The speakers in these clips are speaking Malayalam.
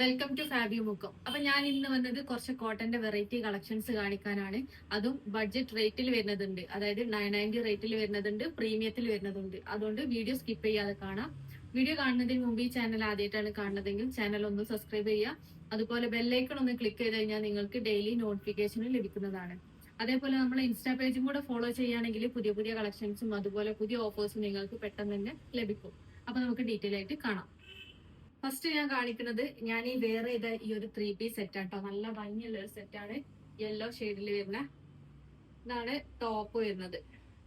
വെൽക്കം ടു ഫാബി മുക്കം അപ്പൊ ഞാൻ ഇന്ന് വന്നത് കുറച്ച് കോട്ടന്റെ വെറൈറ്റി കളക്ഷൻസ് കാണിക്കാനാണ്. അതും ബഡ്ജറ്റ് റേറ്റിൽ വരുന്നതുണ്ട്. അതായത് നയൻ നയന്റി റേറ്റിൽ വരുന്നതുണ്ട് പ്രീമിയത്തിൽ വരുന്നതുണ്ട്. അതുകൊണ്ട് വീഡിയോ സ്കിപ്പ് ചെയ്യാതെ കാണാം. വീഡിയോ കാണുന്നതിന് മുമ്പ് ഈ ചാനൽ ആദ്യമായിട്ടാണ് കാണുന്നതെങ്കിൽ ചാനൽ ഒന്ന് സബ്സ്ക്രൈബ് ചെയ്യുക. അതുപോലെ ബെല്ലൈക്കൺ ഒന്ന് ക്ലിക്ക് ചെയ്ത് കഴിഞ്ഞാൽ നിങ്ങൾക്ക് ഡെയിലി നോട്ടിഫിക്കേഷൻ ലഭിക്കുന്നതാണ്. അതേപോലെ നമ്മൾ ഇൻസ്റ്റാ പേജും കൂടെ ഫോളോ ചെയ്യുകയാണെങ്കിൽ പുതിയ പുതിയ കളക്ഷൻസും അതുപോലെ പുതിയ ഓഫേഴ്സും നിങ്ങൾക്ക് പെട്ടെന്ന് തന്നെ ലഭിക്കും. അപ്പൊ നമുക്ക് ഡീറ്റെയിൽ ആയിട്ട് കാണാം. ഫസ്റ്റ് ഞാൻ കാണിക്കുന്നത് ഞാൻ ഈ വേറെ ചെയ്ത ഈ ഒരു ത്രീ പീസ് സെറ്റ് ആട്ടോ നല്ല ഭംഗിയുള്ള ഒരു സെറ്റാണ് യെല്ലോ ഷെയ്ഡിൽ വരുന്ന ഇതാണ് ടോപ്പ് വരുന്നത്.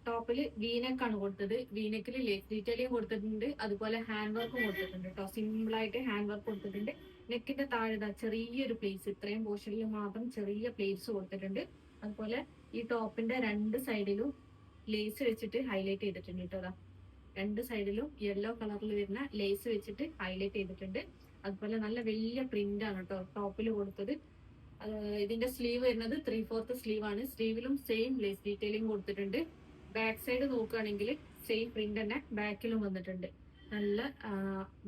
ടോപ്പിൽ വീനക്കാണ് കൊടുത്തത്. വീനക്കിൽ ലേസ് ഡീറ്റെയിലും കൊടുത്തിട്ടുണ്ട്. അതുപോലെ ഹാൻഡ് വർക്കും കൊടുത്തിട്ടുണ്ട് കേട്ടോ സിമ്പിൾ ആയിട്ട് ഹാൻഡ് വർക്ക് കൊടുത്തിട്ടുണ്ട്. നെക്കിന്റെ താഴെ ചെറിയൊരു പ്ലേസ് ഇത്രയും പോർഷനിൽ മാത്രം ചെറിയ പ്ലേസ് കൊടുത്തിട്ടുണ്ട്. അതുപോലെ ഈ ടോപ്പിന്റെ രണ്ട് സൈഡിലും ലേസ് വെച്ചിട്ട് ഹൈലൈറ്റ് ചെയ്തിട്ടുണ്ട് കേട്ടോ രണ്ട് സൈഡിലും യെല്ലോ കളറിൽ വരുന്ന ലേസ് വെച്ചിട്ട് ഹൈലൈറ്റ് ചെയ്തിട്ടുണ്ട്. അതുപോലെ നല്ല വലിയ പ്രിന്റ് ആണ് കേട്ടോ ടോപ്പിൽ കൊടുത്തത്. ഇതിന്റെ സ്ലീവ് വരുന്നത് ത്രീ ഫോർത്ത് സ്ലീവ് ആണ്. സ്ലീവിലും സെയിം ലേസ് ഡീറ്റെയിലിംഗ് കൊടുത്തിട്ടുണ്ട്. ബാക്ക് സൈഡ് നോക്കുകയാണെങ്കിൽ സെയിം പ്രിന്റ് തന്നെ ബാക്കിലും വന്നിട്ടുണ്ട്. നല്ല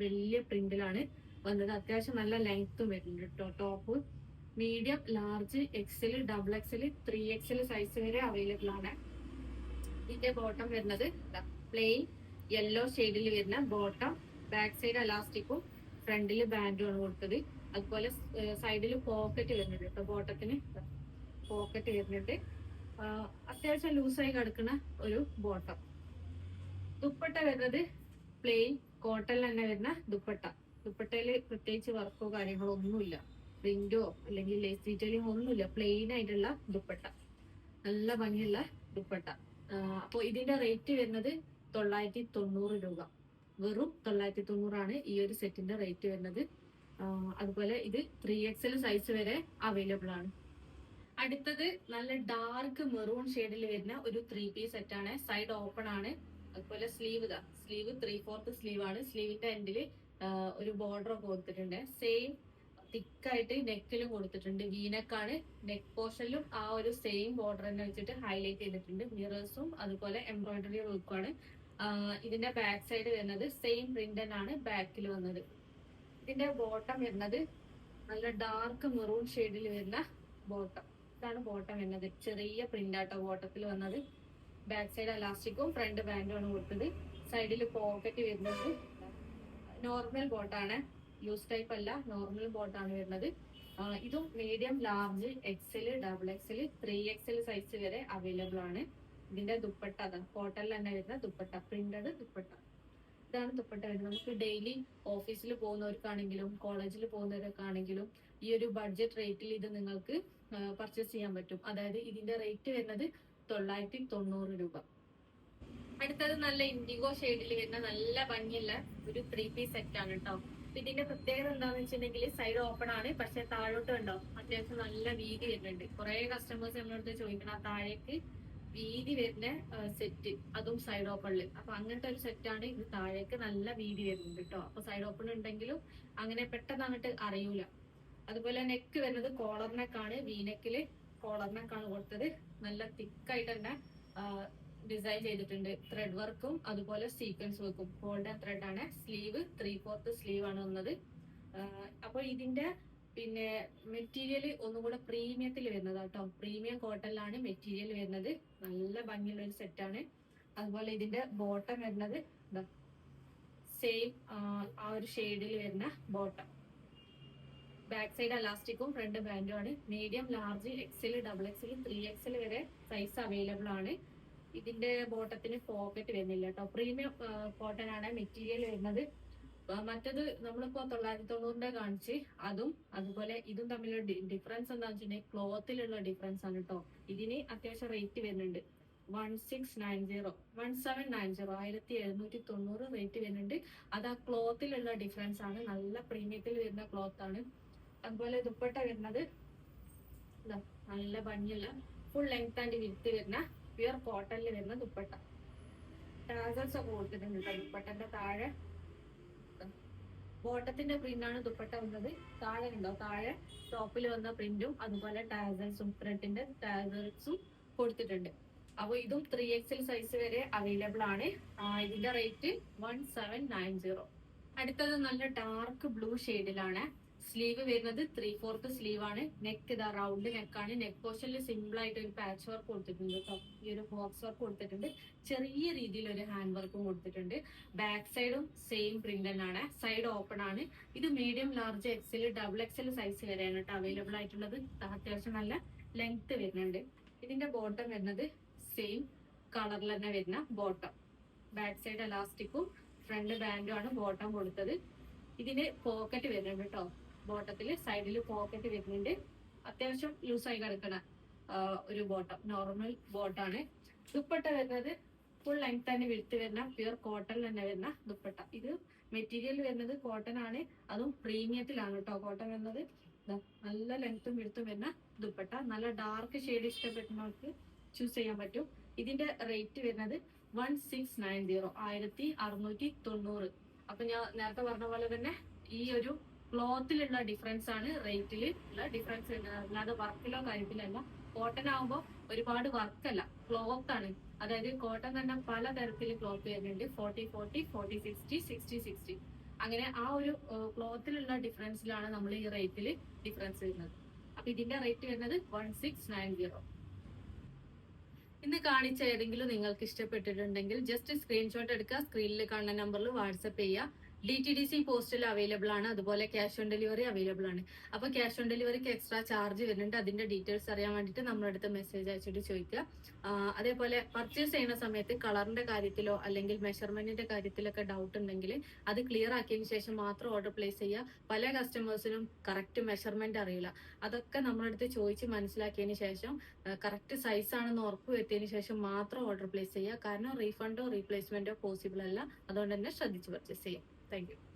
വലിയ പ്രിന്റിലാണ് വന്നത്. അത്യാവശ്യം നല്ല ലെങ്ത്തും വരുന്നുണ്ട് കേട്ടോ top medium large XL double XL three XL size വരെ അവൈലബിൾ ആണ്. ഇതിന്റെ ബോട്ടം വരുന്നത് പ്ലെയിൻ യെല്ലോ ഷെയ്ഡിൽ വരുന്ന ബോട്ടം ബാക്ക് സൈഡ് അലാസ്റ്റിക്കും ഫ്രണ്ടിൽ ബാൻഡും ആണ് കൊടുത്തത്. അതുപോലെ സൈഡിൽ പോക്കറ്റ് വരുന്നുണ്ട് കേട്ടോ ബോട്ടത്തിന് പോക്കറ്റ് വരുന്നുണ്ട്. അത്യാവശ്യം ലൂസായി കിടക്കുന്ന ഒരു ബോട്ടം ദുപ്പട്ട വരുന്നത് പ്ലെയിൻ കോട്ടൺ തന്നെ വരുന്ന ദുപ്പട്ട. ദുപ്പട്ടയിൽ പ്രത്യേകിച്ച് വർക്കോ കാര്യങ്ങളോ ഒന്നുമില്ല. പ്രിന്റോ അല്ലെങ്കിൽ ലേസ് ഡീറ്റെയിലിംഗ് ഒന്നുമില്ല പ്ലെയിൻ ആയിട്ടുള്ള ദുപ്പട്ട. നല്ല ഭംഗിയുള്ള ദുപ്പട്ട. അപ്പൊ ഇതിന്റെ റേറ്റ് വരുന്നത് തൊള്ളായിരത്തി തൊണ്ണൂറ് രൂപ. വെറും തൊള്ളായിരത്തി തൊണ്ണൂറാണ് ഈ ഒരു സെറ്റിന്റെ റേറ്റ് വരുന്നത്. അതുപോലെ ഇത് ത്രീ എക്സൽ സൈസ് വരെ അവൈലബിൾ ആണ്. അടുത്തത് നല്ല ഡാർക്ക് മെറൂൺ ഷെയ്ഡിൽ വരുന്ന ഒരു ത്രീ പീസ് സെറ്റ് ആണ്. സൈഡ് ഓപ്പൺ ആണ്. അതുപോലെ സ്ലീവ് ഇതാ. സ്ലീവ് ത്രീ ഫോർത്ത് സ്ലീവ് ആണ്. സ്ലീവിന്റെ എൻഡിൽ ഒരു ബോർഡർ കൊടുത്തിട്ടുണ്ട്. സെയിം തിക്കായിട്ട് നെക്കിലും കൊടുത്തിട്ടുണ്ട്. വീനക്കാണ് നെക്ക് പോർഷനിലും ആ ഒരു സെയിം ബോർഡർ തന്നെ വെച്ചിട്ട് ഹൈലൈറ്റ് ചെയ്തിട്ടുണ്ട്. മിറേഴ്സും അതുപോലെ എംബ്രോയിഡറി വർക്കുമാണ് ഇതിന്റെ ബാക്ക് സൈഡ് വരുന്നത് സെയിം പ്രിന്റ് തന്നെയാണ് ബാക്കിൽ വന്നത്. ഇതിന്റെ ബോട്ടം വരുന്നത് നല്ല ഡാർക്ക് മെറൂൺ ഷെയ്ഡിൽ വരുന്ന ബോട്ടം ഇതാണ് ബോട്ടം വരുന്നത്. ചെറിയ പ്രിന്റ് ആട്ടോ ബോട്ടത്തിൽ വന്നത്. ബാക്ക് സൈഡ് അലാസ്റ്റിക്കും ഫ്രണ്ട് ബാൻഡും ആണ് കൊടുത്തത്. സൈഡിൽ പോക്കറ്റ് വരുന്നത് നോർമൽ ബോട്ടാണ് യൂസ് ടൈപ്പ് അല്ല നോർമൽ ബോട്ടാണ് വരുന്നത്. ഇതും medium large XL double XL three XL size വരെ അവൈലബിൾ ആണ്. ഇതിന്റെ ദുപ്പട്ട അതാണ് കോട്ടണിൽ തന്നെ വരുന്ന ദുപ്പട്ട പ്രിന്റഡ് ദുപ്പട്ട. ഇതാണ് ദുപ്പട്ട വരുന്നത്. നമുക്ക് ഡെയിലി ഓഫീസിൽ പോകുന്നവർക്കാണെങ്കിലും കോളേജിൽ പോകുന്നവർക്കാണെങ്കിലും ഈ ഒരു ബഡ്ജറ്റ് റേറ്റിൽ ഇത് നിങ്ങൾക്ക് പർച്ചേസ് ചെയ്യാൻ പറ്റും. അതായത് ഇതിന്റെ റേറ്റ് വരുന്നത് തൊള്ളായിരത്തി തൊണ്ണൂറ് രൂപ. അടുത്തത് നല്ല ഇൻഡിഗോ ഷെയ്ഡിൽ വരുന്ന നല്ല ഭംഗിയുള്ള ഒരു ത്രീ പീസ് സെറ്റ് ആണ് കേട്ടോ ഇതിന്റെ പ്രത്യേകത എന്താന്ന് വെച്ചിട്ടുണ്ടെങ്കിൽ സൈഡ് ഓപ്പൺ ആണ് പക്ഷെ താഴോട്ട് ഉണ്ടോ അത്യാവശ്യം നല്ല വീതി വരുന്നുണ്ട്. കുറെ കസ്റ്റമേഴ്സ് നമ്മളടുത്ത് ചോദിക്കണം താഴേക്ക് വീതി വരുന്ന സെറ്റ് അതും സൈഡ് ഓപ്പണിൽ അപ്പൊ അങ്ങനത്തെ ഒരു സെറ്റാണ് ഇത് താഴേക്ക് നല്ല വീതി വരുന്നത് കേട്ടോ അപ്പൊ സൈഡ് ഓപ്പൺ ഉണ്ടെങ്കിലും അങ്ങനെ പെട്ടെന്ന് അങ്ങോട്ട് അറിയൂല. അതുപോലെ നെക്ക് വരുന്നത് കോളർ നെക്കാണ് വി നെക്കിൽ കോളർ നെക്കാണ് കൊടുത്തത്. നല്ല തിക്കായിട്ട് തന്നെ ഡിസൈൻ ചെയ്തിട്ടുണ്ട്. ത്രെഡ് വർക്കും അതുപോലെ സീക്വൻസ് വർക്കും ഗോൾഡൻ ത്രെഡ് ആണ്. സ്ലീവ് ത്രീ ഫോർത്ത് സ്ലീവ് ആണ് വന്നത്. അപ്പോൾ ഇതിന്റെ പിന്നെ മെറ്റീരിയൽ ഒന്നും കൂടെ പ്രീമിയത്തിൽ വരുന്നത് കേട്ടോ പ്രീമിയം കോട്ടണിലാണ് മെറ്റീരിയൽ വരുന്നത്. നല്ല ഭംഗിയുള്ള ഒരു സെറ്റാണ് അതുപോലെ ഇതിന്റെ ബോട്ടം വരുന്നത് സെയിം ആ ഒരു ഷെയ്ഡിൽ വരുന്ന ബോട്ടം ബാക്ക് സൈഡ് അലാസ്റ്റിക്കും ഫ്രണ്ട് ബാൻഡും ആണ്. Medium large XL double XL three XL വരെ സൈസ് അവൈലബിൾ ആണ്. ഇതിന്റെ ബോട്ടത്തിന് പോക്കറ്റ് വരുന്നില്ല കേട്ടോ പ്രീമിയം കോട്ടൺ ആണ് മെറ്റീരിയൽ വരുന്നത്. ആ, മറ്റത് നമ്മളിപ്പോ തൊള്ളായിരത്തി തൊണ്ണൂറിന്റെ കാണിച്ച് അതും അതുപോലെ ഇതും തമ്മിലുള്ള ഡിഫറൻസ് എന്താ വെച്ചിട്ടുണ്ടെങ്കിൽ ക്ലോത്തിലുള്ള ഡിഫറൻസ് ആണ് കേട്ടോ ഇതിന് അത്യാവശ്യം റേറ്റ് വരുന്നുണ്ട്. One six nine zero one seven nine zero ആയിരത്തി എഴുന്നൂറ്റി തൊണ്ണൂറ് റേറ്റ് വരുന്നുണ്ട്. അത് ആ ക്ലോത്തിലുള്ള ഡിഫറൻസ് ആണ്. നല്ല പ്രീമിയത്തിൽ വരുന്ന ക്ലോത്ത് ആണ്. അതുപോലെ ദുപ്പട്ട വരുന്നത് നല്ല ഭംഗിയുള്ള ഫുൾ ലെങ്ത് ആൻഡ് വിത്ത് വരുന്ന പ്യുർ കോട്ടണിൽ വരുന്ന ദുപ്പട്ട. ടാസൽസ് ഒക്കെ കൊടുത്തിട്ടുണ്ട് ദുപ്പട്ടന്റെ താഴെ. ബോട്ടത്തിന്റെ പ്രിന്റ് ആണ് ദുപ്പട്ട വന്നത്. താഴെ ഉണ്ടോ താഴെ ടോപ്പിൽ വന്ന പ്രിന്റും അതുപോലെ ടാസൽസും ത്രെഡിന്റെ ടാസൽസും കൊടുത്തിട്ടുണ്ട്. അപ്പോൾ ഇതും ത്രീ എക്സൽ സൈസ് വരെ അവൈലബിൾ ആണ്. ഇതിന്റെ rate one seven nine zero അടുത്തത് നല്ല ഡാർക്ക് ബ്ലൂ ഷെയ്ഡിലാണ് സ്ലീവ് വരുന്നത് ത്രീ ഫോർത്ത് സ്ലീവ് ആണ്. നെക്ക് ഇതാ റൗണ്ട് നെക്കാണ് നെക്ക് പോർഷനിൽ സിമ്പിൾ ആയിട്ട് ഒരു പാച്ച് വർക്ക് കൊടുത്തിട്ടുണ്ട് കേട്ടോ ഈ ഒരു ബോക്സ് വർക്ക് കൊടുത്തിട്ടുണ്ട്. ചെറിയ രീതിയിൽ ഒരു ഹാൻഡ് വർക്കും കൊടുത്തിട്ടുണ്ട്. ബാക്ക് സൈഡും സെയിം പ്രിന്റ് തന്നെയാണ് സൈഡ് ഓപ്പൺ ആണ്. ഇത് medium large XL double XL size വരെയാണ് കേട്ടോ അവൈലബിൾ ആയിട്ടുള്ളത്. അത്യാവശ്യം നല്ല ലെങ്ത് വരുന്നുണ്ട്. ഇതിന്റെ ബോട്ടം വരുന്നത് സെയിം കളറിൽ തന്നെ വരുന്ന ബോട്ടം ബാക്ക് സൈഡ് എലാസ്റ്റിക്കും ഫ്രണ്ട് ബാൻഡും ആണ് ബോട്ടം കൊടുത്തത്. ഇതിന് പോക്കറ്റ് വരുന്നുണ്ട് കേട്ടോ ബോട്ടത്തിൽ സൈഡിൽ പോക്കറ്റ് വരുന്നുണ്ട്. അത്യാവശ്യം ലൂസായി കിടക്കണ ഒരു ബോട്ടം നോർമൽ ബോട്ടാണ് ദുപ്പട്ട വരുന്നത് ഫുൾ ലെങ്ത് തന്നെ വിഴുത്ത് വരുന്ന പ്യുർ കോട്ടൺ തന്നെ വരുന്ന ദുപ്പട്ട. ഇത് മെറ്റീരിയൽ വരുന്നത് കോട്ടൺ ആണ്. അതും പ്രീമിയത്തിലാണ് കേട്ടോ കോട്ടൺ വരുന്നത് നല്ല ലെങ്ത്തും വിഴുത്തും വരുന്ന ദുപ്പട്ട. നല്ല ഡാർക്ക് ഷെയ്ഡ് ഇഷ്ടപ്പെടുന്നവർക്ക് ചൂസ് ചെയ്യാൻ പറ്റും. ഇതിന്റെ റേറ്റ് വരുന്നത് വൺ സിക്സ് നയൻ സീറോ ആയിരത്തി അറുന്നൂറ്റി തൊണ്ണൂറ്. അപ്പൊ ഞാൻ നേരത്തെ പറഞ്ഞ പോലെ തന്നെ ഈ ഒരു ക്ലോത്തിലുള്ള ഡിഫറൻസ് ആണ് റേറ്റിൽ ഉള്ള ഡിഫറൻസ് അല്ലാതെ വർക്കിലോ കാര്യത്തിലല്ല കോട്ടൺ ആവുമ്പോൾ ഒരുപാട് വർക്കല്ല ക്ലോത്ത് ആണ്. അതായത് കോട്ടൺ തന്നെ പല തരത്തിൽ ക്ലോത്ത് വരുന്നുണ്ട്. Forty forty forty sixty sixty sixty അങ്ങനെ ആ ഒരു ക്ലോത്തിലുള്ള ഡിഫറൻസിലാണ് നമ്മൾ ഈ റേറ്റിൽ ഡിഫറൻസ് വരുന്നത്. അപ്പൊ ഇതിന്റെ റേറ്റ് വരുന്നത് വൺ സിക്സ് നയൻ സീറോ ഇന്ന് കാണിച്ച ഏതെങ്കിലും നിങ്ങൾക്ക് ഇഷ്ടപ്പെട്ടിട്ടുണ്ടെങ്കിൽ ജസ്റ്റ് സ്ക്രീൻഷോട്ട് എടുക്കുക. സ്ക്രീനിൽ കാണുന്ന നമ്പറിൽ വാട്സപ്പ് ചെയ്യുക. ഡി ടി ഡി സി പോസ്റ്റിൽ അവൈലബിൾ ആണ്. അതുപോലെ ക്യാഷ് ഓൺ ഡെലിവറി അവൈലബിൾ ആണ്. അപ്പൊ ക്യാഷ് ഓൺ ഡെലിവറിക്ക് എക്സ്ട്രാ ചാർജ് വരുന്നുണ്ട്. അതിന്റെ ഡീറ്റെയിൽസ് അറിയാൻ വേണ്ടിട്ട് നമ്മുടെ അടുത്ത് മെസ്സേജ് അയച്ചിട്ട് ചോദിക്കുക. അതേപോലെ പർച്ചേസ് ചെയ്യുന്ന സമയത്ത് കളറിന്റെ കാര്യത്തിലോ അല്ലെങ്കിൽ മെഷർമെന്റിന്റെ കാര്യത്തിലൊക്കെ ഡൗട്ട് ഉണ്ടെങ്കിൽ അത് ക്ലിയർ ആക്കിയതിനു ശേഷം മാത്രം ഓർഡർ പ്ലേസ് ചെയ്യുക. പല കസ്റ്റമേഴ്സിനും കറക്റ്റ് മെഷർമെന്റ് അറിയില്ല. അതൊക്കെ നമ്മുടെ അടുത്ത് ചോദിച്ച് മനസ്സിലാക്കിയതിന് ശേഷം കറക്റ്റ് സൈസ് ആണെന്ന് ഉറപ്പ് ശേഷം മാത്രം ഓർഡർ പ്ലേസ് ചെയ്യുക. കാരണം റീഫണ്ടോ റീപ്ലേസ്മെന്റോ പോസിബിൾ അല്ല. അതുകൊണ്ട് തന്നെ ശ്രദ്ധിച്ച് പർച്ചേസ് ചെയ്യാം Thank you.